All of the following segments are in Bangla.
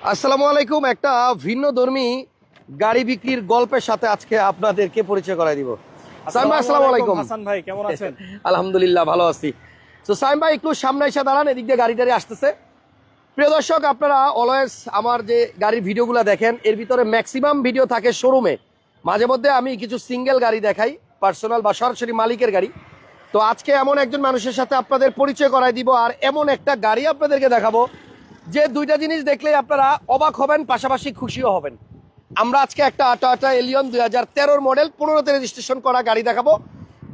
আসসালামু আলাইকুম একটা ভিন্ন ধর্মী গাড়ি বিক্রির গল্পের সাথে আজকে আপনাদেরকে পরিচয় করাই দিব। সাইম ভাই আসসালামু আলাইকুম। হাসান ভাই কেমন আছেন? আলহামদুলিল্লাহ ভালো আছি। তো সাইম ভাই একটু সামনে এসে দাঁড়ান এদিক দিয়ে গাড়ি টাড়ি আসতেছে। প্রিয় দর্শক আপনারা অলওয়েজ আমার যে গাড়ির ভিডিওগুলো দেখেন এর ভিতরে ম্যাক্সিমাম ভিডিও থাকে শোরুমে মাঝে মধ্যে আমি কিছু সিঙ্গেল গাড়ি দেখাই পার্সোনাল বা সরাসরি মালিকের গাড়ি। তো আজকে এমন একজন মানুষের সাথে আপনাদের পরিচয় করাই দিব আর এমন একটা গাড়ি আপনাদেরকে দেখাবো যে দুইটা জিনিস দেখলেই আপনারা অবাক হবেন পাশাপাশি খুশিও হবেন। আমরা আজকে একটা টাটা এলিয়ন দুই হাজার তেরোর মডেল পনেরোতে রেজিস্ট্রেশন করা গাড়ি দেখাবো।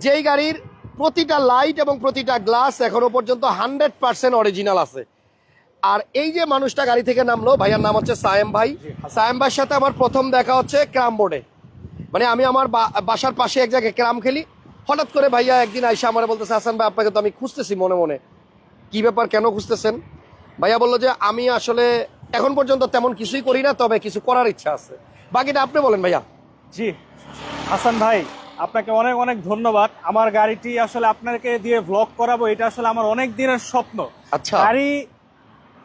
যেই গাড়ির প্রতিটা লাইট এবং প্রতিটা গ্লাস এখনও পর্যন্ত হান্ড্রেড পার্সেন্ট অরিজিনাল আছে। আর এই যে মানুষটা গাড়ি থেকে নামলো ভাইয়ার নাম হচ্ছে সায়েম ভাই। সায়েম ভাইয়ের সাথে আমার প্রথম দেখা হচ্ছে ক্রাম বোর্ডে। মানে আমি আমার বাসার পাশে এক জায়গায় ক্রাম খেলি। হঠাৎ করে ভাইয়া একদিন আইসা আমার বলতেছে হাসান ভাই আপনাকে তো আমি খুঁজতেছি মনে মনে। কি ব্যাপার কেন খুঁজতেছেন? ভাইয়া বলল যে আমি আসলে এখন পর্যন্ত তেমন কিছুই করি না তবে কিছু করার ইচ্ছা আছে। বাকিটা আপনি বলেন ভাইয়া। জি হাসান ভাই আপনাকে অনেক অনেক ধন্যবাদ। আমার গাড়িটি আসলে আপনাকে দিয়ে ভ্লগ করাবো এটা আসলে আমার অনেক দিনের স্বপ্ন। আচ্ছা। গাড়ি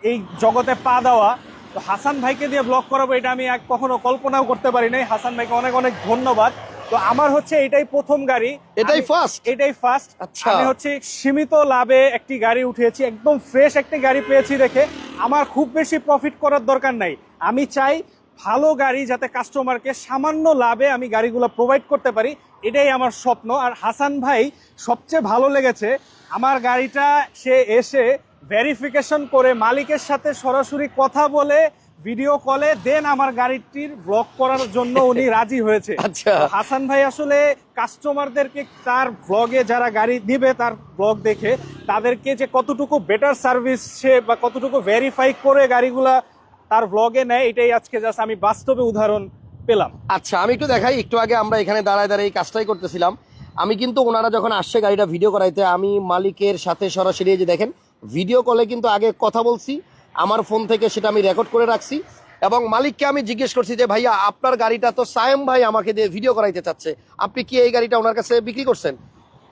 এই জগতে পা দেওয়া তো হাসান ভাইকে দিয়ে ব্লগ করাবো এটা আমি এক কখনো কল্পনাও করতে পারি নাই। হাসান ভাইকে অনেক অনেক ধন্যবাদ। তো আমার হচ্ছে এটাই প্রথম গাড়ি। এটাই ফার্স্ট এটাই ফার্স্ট আচ্ছা। আমি হচ্ছে সীমিত লাভে একটি গাড়ি উঠিয়েছি একদম ফ্রেশ একটি গাড়ি পেয়েছি দেখে। আমার খুব বেশি প্রফিট করার দরকার নাই। আমি চাই ভালো গাড়ি যাতে কাস্টমারকে সামান্য লাভে আমি গাড়িগুলো প্রোভাইড করতে পারি। এটাই আমার স্বপ্ন। আর হাসান ভাই সবচেয়ে ভালো লেগেছে আমার গাড়িটা সে এসে ভেরিফিকেশন করে মালিকের সাথে সরাসরি কথা বলে ভিডিও কলে দেন আমার গাড়িটির ব্লক করার জন্য উনি রাজি হয়েছে। আচ্ছা। হাসান ভাই আসলে কাস্টমারদেরকে তার ব্লগে যারা গাড়ি দিবে তার ব্লগ দেখে তাদেরকে যে কতটুকু বেটার সার্ভিস সে বা কতটুকু ভেরিফাই করে গাড়িগুলা তার ব্লগে নেয় এটাই আজকে জাস্ট আমি বাস্তবে উদাহরণ পেলাম। আচ্ছা আমি একটু দেখাই একটু আগে আমরা এখানে দাঁড়ায় দাঁড়িয়ে এই কাজটাই করতেছিলাম। আমি কিন্তু ওনারা যখন আসছে গাড়িটা ভিডিও করাইতে আমি মালিকের সাথে সরাসরি যে দেখেন ভিডিও কলে কিন্তু আগে কথা বলছি আমার ফোন থেকে সেটা আমি রেকর্ড করে রাখছি এবং মালিককে আমি জিজ্ঞেস করছি যে, ভাইয়া, আপনার গাড়িটা তো সায়েম ভাই আমাকে দিয়ে ভিডিও করাইতে চাচ্ছে। আপনি কি এই গাড়িটা ওনার কাছে বিক্রি করছেন?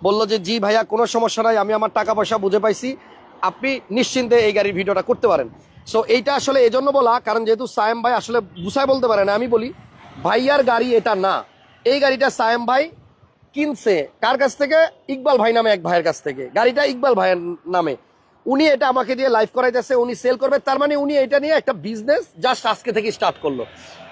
বলল যে, জি ভাইয়া, কোনো সমস্যা নাই, আমি আমার টাকা পয়সা বুঝে পাইছি। আপনি নিশ্চিন্তে এই গাড়ির ভিডিওটা করতে পারেন। সো এইটা আসলে এই জন্য বলা, কারণ যেহেতু সায়েম ভাই আসলে গুছায় বলতে পারে না, আমি বলি, ভাইয়ার গাড়ি এটা না। এই গাড়িটা সায়েম ভাই কিনছে। কার কাছ থেকে? ইকবাল ভাই নামে এক ভাইয়ের কাছ থেকে। গাড়িটা ইকবাল ভাইয়ের নামে। উনি এটা আমাকে দিয়ে লাইভ করাইতেছে উনি সেল করবে তার মানে উনি এটা নিয়ে একটা বিজনেস জাস্ট আজকে থেকে স্টার্ট করল।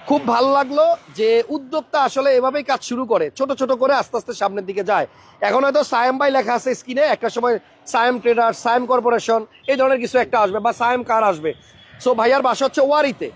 খুব ভালো লাগল যে উদ্যোক্তা আসলে এভাবেই কাজ শুরু করে ছোট ছোট করে আস্তে আস্তে সামনের দিকে যায়। এখন হয়তো সায়েম ভাই লেখা আছে স্ক্রিনে একটা সময় সায়েম ট্রেডার সায়েম কর্পোরেশন এই ধরনের কিছু একটা আসবে বা সায়েম কার আসবে। সো ভাইয়ার বাসা হচ্ছে ওয়ারিতে।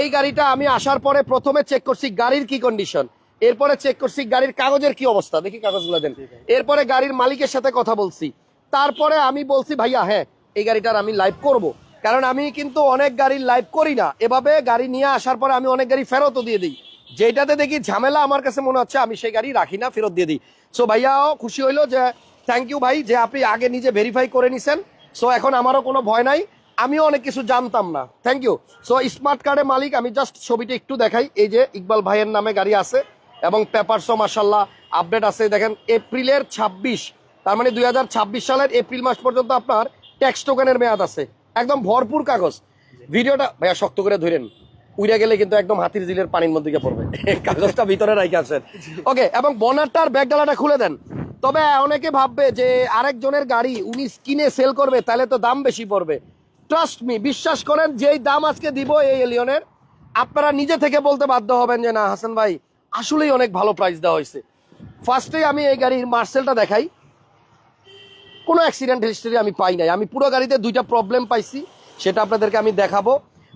এই গাড়িটা আমি আসার পরে প্রথমে চেক করছি গাড়ির কি কন্ডিশন এরপরে চেক করছি গাড়ির কাগজের কি অবস্থা। দেখি কাগজগুলো দেন। এরপরে গাড়ির মালিকের সাথে কথা বলছি। তারপরে আমি বলছি ভাইয়া হ্যাঁ এই গাড়িটার আমি লাইভ করব। কারণ আমি কিন্তু অনেক গাড়ির লাইভ করি না। এভাবে গাড়ি নিয়ে আসার পরে আমি অনেক গাড়ি ফেরতও দিয়ে দিই। যেটাতে দেখি ঝামেলা আমার কাছে মনে হচ্ছে, আমি সেই গাড়ি রাখি না, ফেরত দিয়ে দিই। সো ভাইয়াও খুশি হইল যে থ্যাংক ইউ ভাই, যে আপনি আগে নিজে ভেরিফাই করে নিছেন। সো এখন আমারও কোনো ভয় নাই। আমিও অনেক কিছু জানতাম না। থ্যাংক ইউ সো স্মার্ট কার্ডের মালিক, আমি জাস্ট ছবিটা একটু দেখাই। এই যে, ইকবাল ভাইয়ের নামে গাড়ি আছে এবং পেপারসও মাসাল্লাহ আপডেট আছে। দেখেন, এপ্রিলের ছাব্বিশ, তার মানে দুই হাজার ছাব্বিশ সালের এপ্রিল মাস পর্যন্ত আপনার ট্যাক্স টোকেনের মেয়াদ আছে। একদম ভরপুর কাগজ। ভিডিওটা ভাইয়া শক্ত করে ধরেন। উড়ে গেলে কিন্তু একদম হাতির জিলের পানির মধ্যে গিয়ে পড়বে। কাগজটা ভিতরে রাখি আছেন ওকে, এবং বনারটার ব্যাগ ডালাটা খুলে দেন। তবে অনেকে ভাববে যে আরেকজনের গাড়ি উনি কিনে সেল করবে, তাহলে তো দাম বেশি পড়বে। ট্রাস্ট মি বিশ্বাস করেন, যেই দাম আজকে দিব এই এলিয়নের আপনারা নিজে থেকে বলতে বাধ্য হবেন যে না, হাসান ভাই, আসলেই অনেক ভালো প্রাইস দেওয়া হয়েছে। ফার্স্টেই আমি এই গাড়ির মার্সেলটা দেখাই। কোনো অ্যাক্সিডেন্ট হিস্ট্রি আমি পাই নাই। আমি পুরো গাড়িতে দুইটা প্রবলেম পাইছি, সেটা আপনাদেরকে আমি দেখাবো।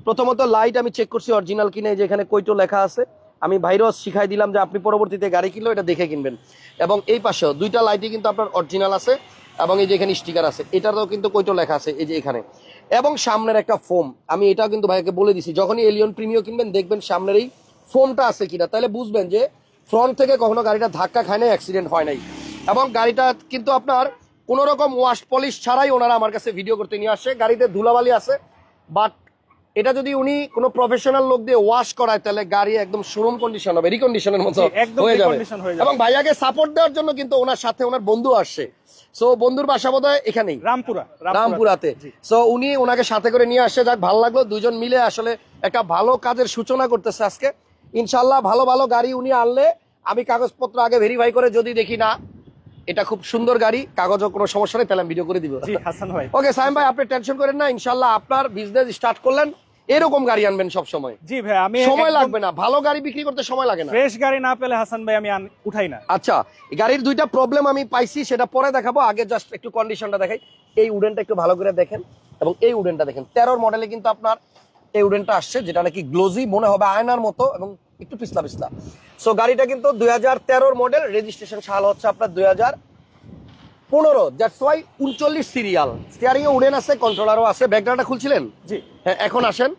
প্রথমত লাইট আমি চেক করছি অরিজিনাল কিনে যে এখানে কৈটো লেখা আছে। আমি ভাইরাস শিখাই দিলাম যে আপনি পরবর্তীতে গাড়ি কিনলেও এটা দেখে কিনবেন। এবং এই পাশেও দুইটা লাইটই কিন্তু আপনার অরিজিনাল আছে, এবং এই যে এখানে স্টিকার আছে এটারও কিন্তু কৈটো লেখা আছে, এই যে এখানে। এবং সামনের একটা ফোম আমি এটাও কিন্তু ভাইকে বলে দিছি, যখনই এলিয়ন প্রিমিও কিনবেন, দেখবেন সামনের এই ফোমটা আছে কিনা। তাহলে বুঝবেন যে ফ্রন্ট থেকে কখনো গাড়িটা ধাক্কা খায় নাই অ্যাক্সিডেন্ট হয় নাই। এবং গাড়িটা কিন্তু আপনার কোনো রকম ওয়াশ পলিশ ছাড়াই ওনারা আমার কাছে ভিডিও করতে নিয়ে আসছে গাড়িতে ধুলাবালি আছে বাট এটা যদি উনি কোনো প্রফেশনাল লোক দিয়ে ওয়াশ করায় তাহলে গাড়ি একদম শোরুম কন্ডিশন হবে রিকন্ডিশনের মতো হয়ে যাবে। এবং ভাইয়াকে সাপোর্ট দেওয়ার জন্য কিন্তু ওনার সাথে ওনার বন্ধু আসছে সো বন্ধুর বাসা বোধ হয় এখানেই। রামপুরা রামপুরাতে। সো উনি ওনাকে সাথে করে নিয়ে আসছে যাক ভালো লাগল। দুজন মিলে আসলে একটা ভালো কাজের সূচনা করতেছে আজকে। ইনশাল্লাহ ভালো ভালো গাড়ি উনি আনলে আমি কাগজপত্র আগে ভেরিফাই করে যদি দেখি না এটা খুব সুন্দর গাড়ি কাগজও কোনো সমস্যা নেই তাহলে আমি ভিডিও করে দিব। হাসান ভাই। ওকে সাইম ভাই আপনি টেনশন করেন না ইনশাল্লাহ আপনার বিজনেস স্টার্ট করলেন এরকম গাড়ি আনবেন সব সময় জি ভাই আমি সময় লাগবে না ভালো গাড়ি বিক্রি করতে সময় লাগে না। ফ্রেশ গাড়ি না পেলে হাসান ভাই আমি উঠাই না। আচ্ছা এই গাড়ির দুইটা প্রবলেম আমি পাইছি সেটা পরে দেখাবো আগে জাস্ট একটু কন্ডিশনটা দেখাই। এই উডেনটা একটু ভালো করে দেখেন এবং এই উডেনটা দেখেন। তেরোর মডেলে কিন্তু আপনার এই উডেনটা আসছে যেটা নাকি গ্লোজি মনে হবে আয়নার মতো এবং একটু পিছলা পিছলা। সো গাড়িটা কিন্তু দুই হাজার তেরোর মডেল রেজিস্ট্রেশন সাল হচ্ছে আপনার দুই হাজার পনেরো। দ্যাটস ওয়াই উনচল্লিশ সিরিয়াল স্টিয়ারিং এ উডেন আছে কন্ট্রোলারও আছে। ব্যাকগ্রাউন্ডটা খুলছিলেন? জি। হ্যাঁ এখন আসেন।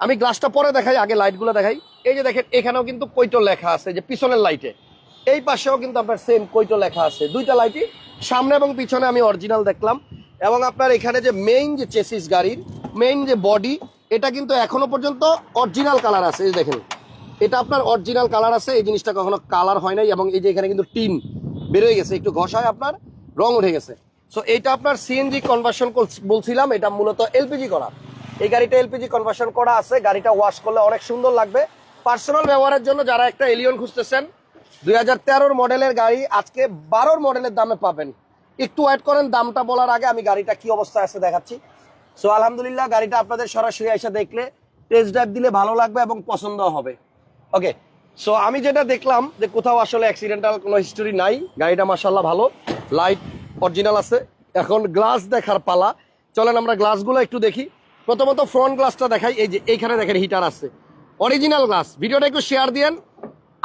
আমি গ্লাসটা পরে দেখাই আগে লাইটগুলো দেখাই। এই যে দেখেন এখানেও কিন্তু কৈটো লেখা আছে যে পিছনের লাইটে এই পাশেও কিন্তু আপনার সেম কৈটো লেখা আছে। দুইটা লাইটই সামনে এবং পিছনে আমি অরিজিনাল দেখলাম। এবং আপনার এখানে যে মেইন যে চেসিস গাড়ির মেইন যে বডি এটা কিন্তু এখনও পর্যন্ত অরিজিনাল কালার আছে। এই দেখেন। এটা আপনার অরিজিনাল কালার আছে, এই জিনিসটা কখনো কালার হয় নাই এবং এই যে এখানে কিন্তু টিন বেরোয় গেছে, একটু ঘষায় আপনার রং উঠে গেছে। সো এটা আপনার সিএনজি কনভার্সন বলছিলাম, এটা মূলত এলপিজি করা। এই গাড়িটা এলপিজি কনভার্সন করা আছে, গাড়িটা ওয়াশ করলে অনেক সুন্দর লাগবে। পার্সোনাল ব্যবহারের জন্য যারা একটা এলিয়ন খুঁজতেছেন, দুই হাজার মডেলের গাড়ি আজকে বারোর মডেলের দামে পাবেন। একটু ওয়েট করেন, দামটা বলার আগে আমি গাড়িটা কি অবস্থায় আছে দেখাচ্ছি। সো আলহামদুলিল্লাহ, গাড়িটা আপনাদের সরাসরি এসে দেখলে টেস্ট ড্রাইভ দিলে ভালো লাগবে এবং পছন্দ হবে। ওকে সো আমি যেটা দেখলাম যে কোথাও আসলে অ্যাক্সিডেন্টাল কোনো হিস্টোরি নাই, গাড়িটা মাসাল্লাহ ভালো লাইট অরিজিনাল আছে। এখন গ্লাস দেখার পালা। চলেন আমরা গ্লাসগুলো একটু দেখি। প্রথমত ফ্রন্ট গ্লাসটা দেখাই, এই যে এইখানে দেখেন হিটার আছে। অরিজিনাল গ্লাস ভিডিওটা একটু শেয়ার দিয়েন।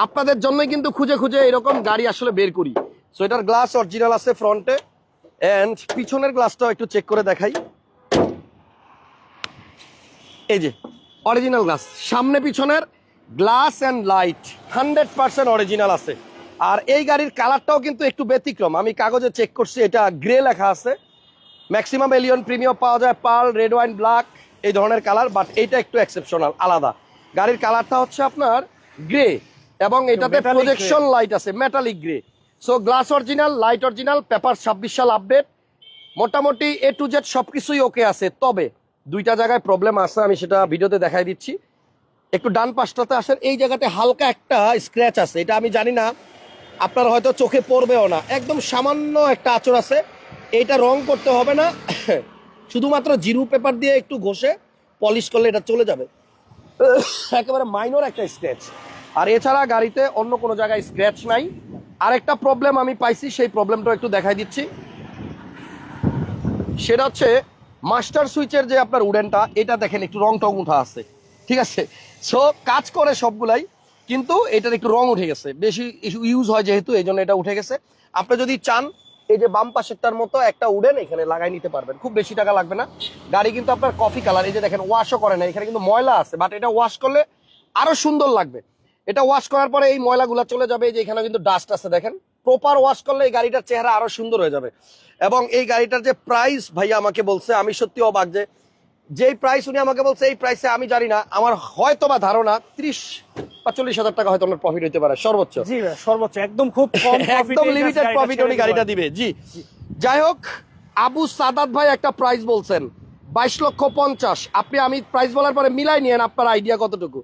আপনাদের জন্যই কিন্তু খুঁজে খুঁজে এরকম গাড়ি আসলে বের করি। সো এটার গ্লাস অরিজিনাল আছে ফ্রন্টে অ্যান্ড পিছনের গ্লাসটাও একটু চেক করে দেখাই। এই যে অরিজিনাল গ্লাস সামনে পিছনের। Glass and light hundred percent original আছে। আর এই গাড়ির কালারটাও কিন্তু একটু ব্যতিক্রম। আমি কাগজে চেক করছি এটা গ্রে লেখা আছে। ম্যাক্সিমাম এলিয়ন প্রিমিয়াম পাওয়া যায় পার্ল রেড ওয়াইন ব্ল্যাক এই ধরনের কালার বাট এইটা একটু এক্সেপশনাল আলাদা। গাড়ির কালারটা হচ্ছে আপনার গ্রে এবং এটাতে প্রজেকশন লাইট আছে metallic grey. So glass original light original paper ছাব্বিশ সাল আপডেট মোটামুটি এ টু জেড সব কিছুই ওকে আছে তবে দুইটা জায়গায় প্রবলেম আছে আমি সেটা ভিডিওতে দেখাই দিচ্ছি। একটু ডান পাশটাতে আসেন, এই জায়গাতে হালকা একটা স্ক্র্যাচ আছে, এটা আমি জানি না, আপনার হয়তো চোখে পড়বেও না। একদম সামান্য একটা আচর আছে এটা রং করতে হবে না, শুধুমাত্র জিরু পেপার দিয়ে একটু ঘষে পলিশ করলে এটা চলে যাবে। একেবারে মাইনর একটা স্ক্র্যাচ আর এছাড়া গাড়িতে অন্য কোনো জায়গায় স্ক্র্যাচ নাই। আরেকটা প্রবলেম আমি পাইছি, সেই প্রবলেমটা একটু দেখাই দিচ্ছি। সেটা হচ্ছে মাস্টার সুইচের যে আপনার উডেনটা এটা দেখেন, একটু রং টং উঠা আছে। ঠিক আছে? সো কাজ করে সবগুলাই, কিন্তু এটার একটু রং উঠে গেছে। বেশি ইউজ হয় যেহেতু, এই জন্য এটা উঠে গেছে। আপনি যদি চান, এই যে বাম পাশেরটার মতো একটা উডেন এখানে লাগাই নিতে পারবেন। খুব বেশি টাকা লাগবে না। গাড়ি কিন্তু আপনার কফি কালার এই যে দেখেন ওয়াশও করে না। এখানে কিন্তু ময়লা আছে বাট এটা ওয়াশ করলে আরও সুন্দর লাগবে। এটা ওয়াশ করার পরে এই ময়লাগুলো চলে যাবে, এই যে এখানে কিন্তু ডাস্ট আছে, দেখেন। প্রপার ওয়াশ করলে এই গাড়িটার চেহারা আরও সুন্দর হয়ে যাবে। এবং এই গাড়িটার যে প্রাইস ভাইয়া আমাকে বলছে, আমি সত্যি অবাক যে যেই প্রাইস উনি আমাকে বলছে এই প্রাইসে আমি জানি না আমার হয়তো বা ধারণা ত্রিশ বা চল্লিশ হাজার টাকা হয়তো আমার প্রফিট হতে পারে সর্বোচ্চ। জি সর্বোচ্চ একদম খুব একদম লিমিটেড প্রফিট উনি গাড়িটা দিবে জি। যাই হোক আবু সাদাত ভাই একটা প্রাইস বলছেন বাইশ লক্ষ পঞ্চাশ। আপনি আমি প্রাইস বলার পরে মিলাই নিয়েন আপনার আইডিয়া কতটুকু।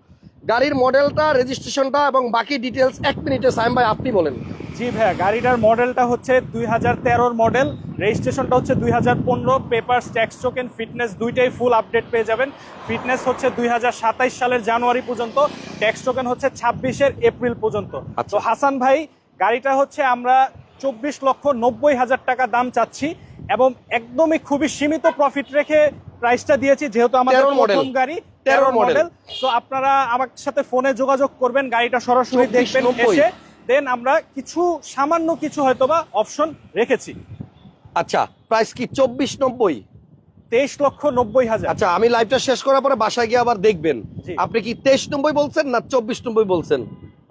গাড়ির মডেলটা রেজিস্ট্রেশনটা এবং বাকি ডিটেলস এক মিনিটে সাইম ভাই আপনি বলেন। জি ভাইয়া গাড়িটার মডেলটা হচ্ছে দুই হাজার তেরোর মডেল রেজিস্ট্রেশনটা হচ্ছে দুই হাজার পনেরো পেপার ট্যাক্স টোকেন ফিটনেস দুইটাই ফুল আপডেট পেয়ে যাবেন। ফিটনেস হচ্ছে দুই হাজার সাতাইশ সালের জানুয়ারি পর্যন্ত ট্যাক্স টোকেন হচ্ছে ছাব্বিশের এপ্রিল পর্যন্ত। আচ্ছা। তো হাসান ভাই গাড়িটা হচ্ছে আমরা চব্বিশ লক্ষ নব্বই হাজার টাকা দাম চাচ্ছি এবং একদমই খুবই সীমিত প্রফিট রেখে প্রাইসটা দিয়েছি যেহেতু আমাদের 13 প্রথম গাড়ি তেরো মডেল। তো আপনারা আমার সাথে ফোনে যোগাযোগ করবেন গাড়িটা সরাসরি দেখবেন 90 এসে দেন আমরা কিছু সামান্য কিছু হয়তোবা অপশন রেখেছি। আচ্ছা প্রাইস কি? চব্বিশ নব্বই? তেইশ লক্ষ নব্বই হাজার। আচ্ছা আমি লাইভটা শেষ করার পরে বাসায় গিয়ে আবার দেখবেন। আপনি কি তেইশ নব্বই বলছেন না চব্বিশ নব্বই বলছেন?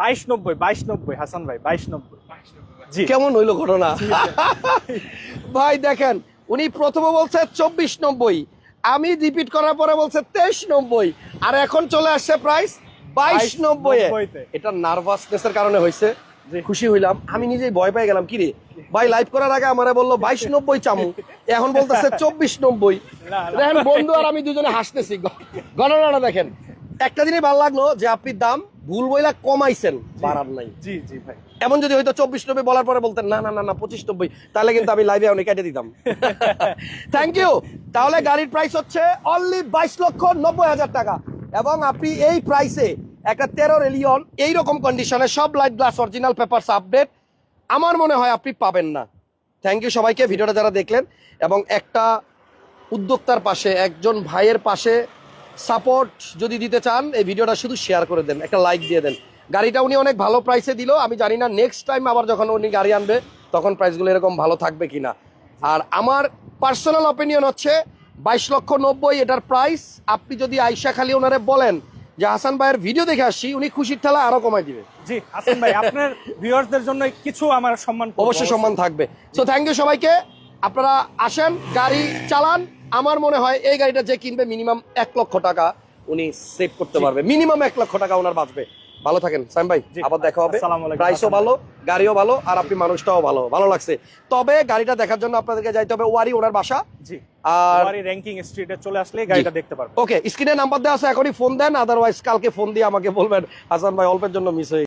বাইশ নব্বই বাইশ নব্বই হাসান ভাই বাইশ নব্বই। জি। কেমন হইল ঘটনা? ভাই দেখেন উনি প্রথমে বলছে চব্বিশ নব্বই আমি রিপিট করার পরে বলছে তেইশ নব্বই আর এখন চলে আসছে প্রাইস বাইশ নব্বই 22 তে। এটা নার্ভাসনেসের কারণে হয়েছে। খুশি হইলাম। আমি নিজেই ভয় পেয়ে গেলাম কি রে? ভাই লাইভ করার আগে আমারে বলল বাইশ নব্বই চামু। এখন বলতেছে চব্বিশ নব্বই। দেখেন বন্ধু আর আমি দুজনে হাসতেছি। গণনাটা দেখেন। একটা জিনিস ভালো লাগল যে আপনি দাম ভুল বইলা কমাইছেন বাড়ার নাই। জি জি ভাই। এমন যদি হয়তো চব্বিশ নব্বই বলার পরে বলতেন না না না না পঁচিশ নব্বই তাহলে কিন্তু আমি লাইভে অনেক কেটে দিতাম। থ্যাংক ইউ তাহলে গাড়ির প্রাইস হচ্ছে অনলি বাইশ লক্ষ নব্বই হাজার টাকা। এবং আপনি এই প্রাইসে একটা তেরো রেলিয়ন এইরকম কন্ডিশনে সব light glass original papers update আমার মনে হয় আপনি পাবেন না। থ্যাংক ইউ সবাইকে ভিডিওটা যারা দেখলেন, এবং একটা উদ্যোক্তার পাশে, একজন ভাইয়ের পাশে সাপোর্ট যদি দিতে চান, এই ভিডিওটা শুধু শেয়ার করে দেন, একটা লাইক দিয়ে দেন। গাড়িটা উনি অনেক ভালো প্রাইসে দিল, আমি জানি না নেক্সট টাইম আবার যখন উনি গাড়ি আনবে, তখন প্রাইসগুলো এরকম ভালো থাকবে কি না আর আমার পার্সোনাল অপিনিয়ন হচ্ছে বাইশ লক্ষ নব্বই এটার প্রাইস আপনি যদি আইসা খালি ওনারে বলেন যে হাসান ভাইয়ের ভিডিও দেখে আসছি উনি খুশির ঠেলা আরও কমাই দিবে। জি হাসান ভাই আপনার ভিউয়ার্সদের জন্য কিছু আমার সম্মান অবশ্যই সম্মান থাকবে। সো থ্যাংক ইউ সবাইকে। আপনারা আসেন গাড়ি চালান। আমার মনে হয় এই গাড়িটা যে কিনবে মিনিমাম এক লক্ষ টাকা উনি সেভ করতে পারবে। মিনিমাম এক লক্ষ টাকা ওনার বাঁচবে। ভালো থাকেন সাইম ভাই আবার দেখা হবে। প্রাইসও ভালো গাড়িও ভালো আর আপনি মানুষটাও ভালো ভালো লাগছে। তবে গাড়িটা দেখার জন্য আপনাদেরকে যাইতে হবে ওয়ারি ওনার বাসা। জি আর র্যাঙ্কিং স্ট্রিটে চলে আসলে গাড়িটা দেখতে পারবেন। ওকে স্ক্রিনে নাম্বার দেওয়া আছে এখনই ফোন দেন আদারওয়াইজ কালকে ফোন দিয়ে আমাকে বলবেন হাসান ভাই অল্পের জন্য মিস হয়ে